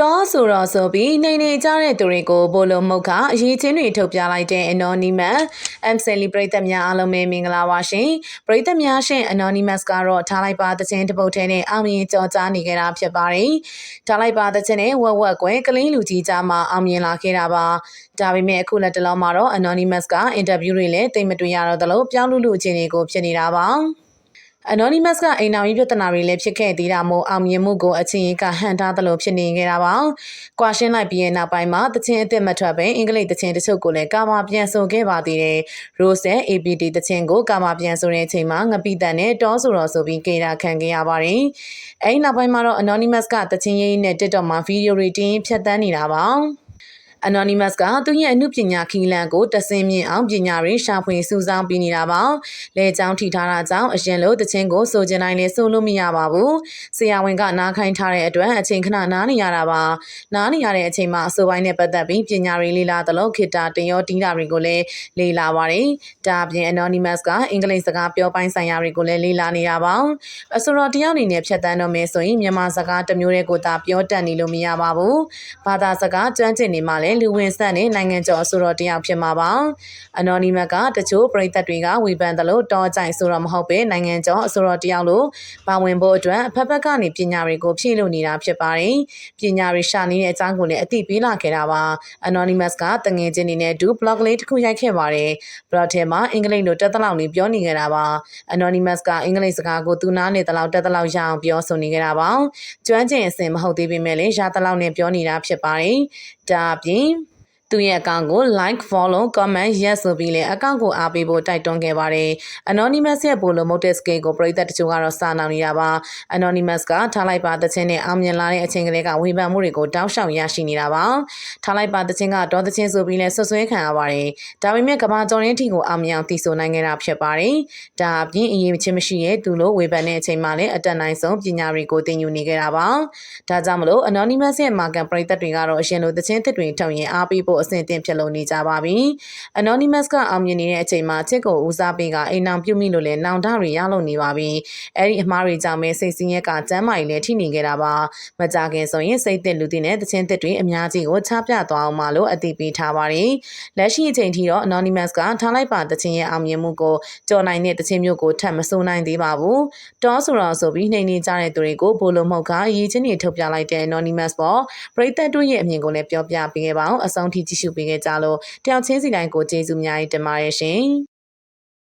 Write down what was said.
တောဆိုတော့ဆိုပြီးနေနေကြတဲ့သူတွေကိုဘိုလိုမုတ်ကအရေးချင်းတွေထုတ်ပြလိုက်တဲ့ Anonymous M Sally ပရိသတ်များအားလုံးပဲမင်္ဂလာပါရှင်ပရိသတ်များရှင် Anonymous ကတော့ထားလိုက်ပါတဲ့ချင်းတစ်ပုတ်ထဲနဲ့အောင်မြင်ကြော်ကြားနေကြတာဖြစ်ပါတယ်ထားလိုက်ပါတဲ့ချင်းနဲ့ဝက်ဝက်ကွယ်ကလင်းလူကြီးကြားမှာအောင်မြင်လာခဲ့တာပါဒါပေမဲ့အခုလက်တလုံးမှာတော့ Anonymous ကအင်တာဗျူးတွေလည်းတိတ်မတွေ့ရတော့သလိုပြောင်းလူလူအခြေအနေကိုဖြစ်နေတာပါ Anonymous ကအိမ်နောက်ရေးပြဿနာတွေလည်းဖြစ်ခဲ့သေးတာမို့အောင်မြင်မှုကိုအချင်းကဟန်ထားသလိုဖြစ်နေခဲ့တာပါ။ကွာရှင်းလိုက်ပြီးရဲ့နောက်ပိုင်းမှာတချင်းအစ်စ်မထွက်ပဲအင်္ဂလိပ်တချင်းတချို့ကိုလည်းကာမပြန်ဆိုခဲ့ပါသေးတယ်။ Rose ရဲ့ APD တချင်းကိုကာမပြန်ဆိုတဲ့အချိန်မှာငပိတန်နဲ့တောဆိုတော်ဆိုပြီးကေတာခံခဲ့ရပါတယ်။အဲဒီနောက်ပိုင်းမှာတော့ Anonymous ကတချင်းရေးနဲ့ TikTok မှာဗီဒီယိုတွေတင်းဖြတ်တန်းနေတာပါ။ Anonymous ကသူရဲ့အမှုပညာခီးလန်ကိုတဆင်းမြင့်အောင်ပညာရေးရှာဖွေစူးစောင်းပေးနေတာပါ။လဲချောင်းထိထားတာကြောင့်အရင်လိုတချင်းကိုစိုးကျင်တိုင်းလဲစိုးလို့မရပါဘူး။ဆရာဝန်ကနားခိုင်းထားတဲ့အတွက်အချိန်ခဏနားနေရတာပါ။နားနေရတဲ့အချိန်မှာအစိုးပိုင်းနဲ့ပတ်သက်ပြီးပညာရေးလေ့လာသလိုခေတ္တတင်ရောတီးတာတွေကိုလည်းလေ့လာပါတယ်။ဒါအပြင် Anonymous ကအင်္ဂလိပ်စကားပြောပိုင်းဆိုင်ရာတွေကိုလည်းလေ့လာနေတာပါ။အဆိုတော်တယောက်အနေနဲ့ဖြတ်တန်းတော့မယ်ဆိုရင်မြန်မာစကားတစ်မျိုးတည်းကိုသာပြောတတ်နေလို့မရပါဘူး။ဘာသာစကားကျွမ်းကျင်နေမှလည်းလူဝင်ဆက်နဲ့နိုင်ငံကျော်အဆိုတော်တယောက်ဖြစ်မှာပါ။ Anonymous ကတချို့ပရိသတ်တွေကဝေဖန်တယ်လို့တောကြိုင်ဆိုတော့မဟုတ်ပဲနိုင်ငံကျော်အဆိုတော်တယောက်လို့ပါဝင်ဖို့အတွက်အဖက်ဖက်ကနေပညာတွေကိုဖြည့်လို့နေတာဖြစ်ပါတယ်။ပညာတွေရှာနေတဲ့အကြောင်းကိုလည်းအသိပေးလာခဲ့တာပါ။ Anonymous ကတငယ်ချင်းတွေနဲ့အတူ blog လေးတစ်ခုရိုက်ခဲ့ပါတယ်။ blog ထဲမှာအင်္ဂလိပ်လိုတက်သလောက်လေးပြောနေခဲ့တာပါ။ Anonymous ကအင်္ဂလိပ်စကားကိုသူနားနေသလောက်တက်သလောက်ရအောင်ပြောဆိုနေခဲ့တာပါ။ကျွမ်းကျင်အစင်မဟုတ်သေးပေမဲ့လည်းရသလောက်နဲ့ပြောနေတာဖြစ်ပါတယ်။ဒါအပြင် name သူ့ရဲ့အကောင့်ကို like follow comment yes ဆိုပြီးလည်းအကောင့်ကိုအားပေးဖို့တိုက်တွန်းခဲ့ပါတယ်။ Anonymous ရဲ့ပိုလို motive scale ကိုပရိသတ်တချို့ကတော့စာနာနေတာပါ။ Anonymous ကထားလိုက်ပါတဲ့ချင်းနဲ့အောင်မြင်လာတဲ့အချိန်ကလေးကဝေဖန်မှုတွေကိုတောက်လျှောက်ရရှိနေတာပါ။ထားလိုက်ပါတဲ့ချင်းကတော့တဲ့ချင်းဆိုပြီးလည်းဆွဆွဲခံရပါတယ်။ဒါပေမဲ့ကမ္ဘာကျော်ရင်းထီကိုအောင်မြင်အောင်တည်ဆိုနိုင်ခဲ့တာဖြစ်ပါတယ်။ဒါအပြင်အရေးချင်းမရှိရဲ့သူလိုဝေဖန်တဲ့အချိန်မှလည်းအတက်နိုင်ဆုံးပညာတွေကိုသင်ယူနေခဲ့တာပါ။ဒါကြောင့်မလို့ Anonymous ရဲ့ market ပရိသတ်တွေကတော့အရင်လိုတဲ့ချင်းသစ်တွေထုတ်ရင်အားပေးဖို့အဆင်သင့်ဖြစ်လို့နေကြပါပြီ။ Anonymous ကအောင်မြင်နေတဲ့အချိန်မှာချစ်ကိုဦးစားပေးကအိမ်အောင်ပြုမိလို့လည်းနောင်တတွေရလို့နေပါပြီ။အဲ့ဒီအမှားတွေကြောင့်ပဲစိတ်ဆင်းရဲကကျမ်းမာရေးလည်းထိနေခဲ့တာပါ။မကြခင်ဆိုရင်စိတ်သက်လူတွေနဲ့တခြင်းသက်တွေအများကြီးကိုချပြသွားအောင်မလို့အသိပေးထားပါတယ်။လက်ရှိအချိန်ထိတော့ Anonymous ကထားလိုက်ပါတခြင်းရဲ့အောင်မြင်မှုကိုကြော်နိုင်တဲ့တခြင်းမျိုးကိုထပ်မစိုးနိုင်သေးပါဘူး။တောဆိုတော့ဆိုပြီးနှိမ်နေကြတဲ့သူတွေကိုဘိုလိုမှုတ်ကအရေးချင်းတွေထုတ်ပြလိုက်တဲ့ Anonymous ပေါ်ပရိသတ်တို့ရဲ့အမြင်ကိုလည်းပြောပြပေးခဲ့ပါအောင်အဆုံးထိကြည့်ရှုပေးခဲ့ကြလို့တယောက်ချင်းစီတိုင်းကိုကျေးဇူးအများကြီးတင်ပါတယ်ရှင်။